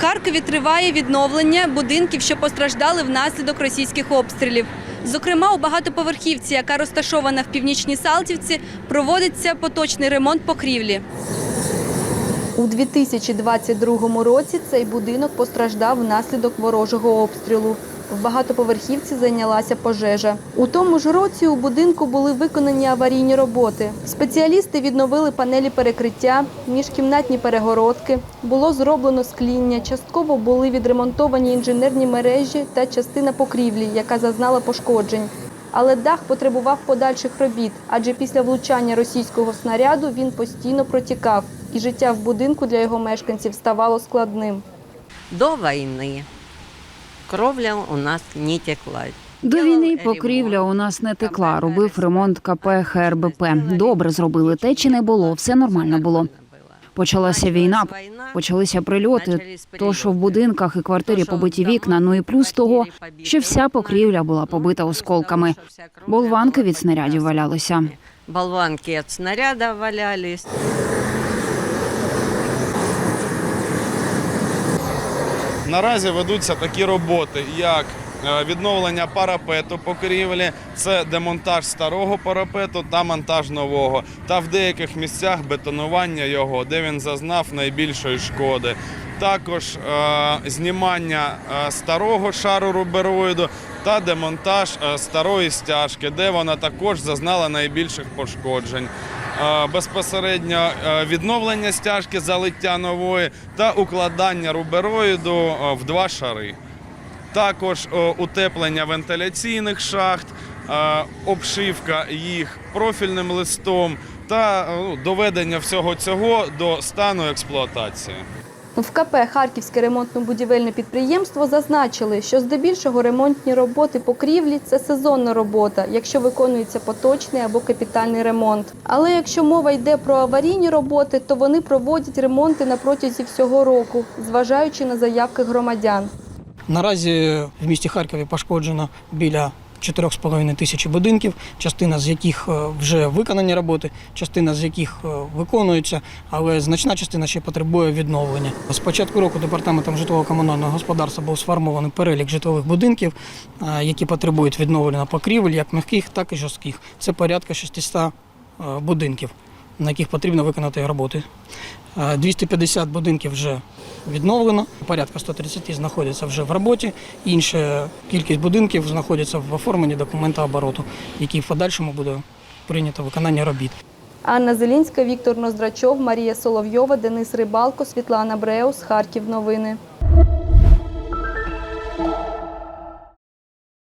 Харкові триває відновлення будинків, що постраждали внаслідок російських обстрілів. Зокрема, у багатоповерхівці, яка розташована в північній Салтівці, проводиться поточний ремонт покрівлі. У 2022 році цей будинок постраждав внаслідок ворожого обстрілу. В багатоповерхівці зайнялася пожежа. У тому ж році у будинку були виконані аварійні роботи. Спеціалісти відновили панелі перекриття, міжкімнатні перегородки. Було зроблено скління. Частково були відремонтовані інженерні мережі та частина покрівлі, яка зазнала пошкоджень. Але дах потребував подальших робіт, адже після влучання російського снаряду він постійно протікав, і життя в будинку для його мешканців ставало складним. До війни кровля у нас не текла. До війни покрівля у нас не текла. Робив ремонт КП ХРБП. Добре зробили. Течі не було, все нормально було. Почалася війна, почалися прильоти. То, що в будинках і квартирі побиті вікна, ну і плюс того, що вся покрівля була побита осколками. Болванки від снарядів валялися. Болванки від снаряду валялись. Наразі ведуться такі роботи, як е, відновлення парапету покрівлі, це демонтаж старого парапету та монтаж нового, та в деяких місцях бетонування його, де він зазнав найбільшої шкоди. Також е, знімання е, старого шару рубероїду та демонтаж е, старої стяжки, де вона також зазнала найбільших пошкоджень. Е, безпосередньо е, відновлення стяжки, залиття нової та укладання рубероїду е, в два шари. Також утеплення вентиляційних шахт, обшивка їх профільним листом та ну, доведення всього цього до стану експлуатації. В КП Харківське ремонтно-будівельне підприємство зазначили, що здебільшого ремонтні роботи покрівлі це сезонна робота, якщо виконується поточний або капітальний ремонт. Але якщо мова йде про аварійні роботи, то вони проводять ремонти на протязі всього року, зважаючи на заявки громадян. Наразі в місті Харкові пошкоджено біля 4,5 тисячі будинків, частина з яких е, вже виконані роботи, частина з яких е, виконуються, але значна частина ще потребує відновлення. З початку року департаментом житлово-комунального господарства був сформований перелік житлових будинків, е, які потребують відновлення покрівель, як м'яких, так і жорстких. Це порядка 600 е, будинків, на яких потрібно виконати роботи. Е, 250 будинків вже відновлено, порядка 130 знаходяться вже в роботі. Інша кількість будинків знаходиться в оформленні документа обороту, який в подальшому буде прийнято виконання робіт. Анна Зелінська, Віктор Ноздрачов, Марія Соловйова, Денис Рибалко, Світлана Бреус, Харків. Новини.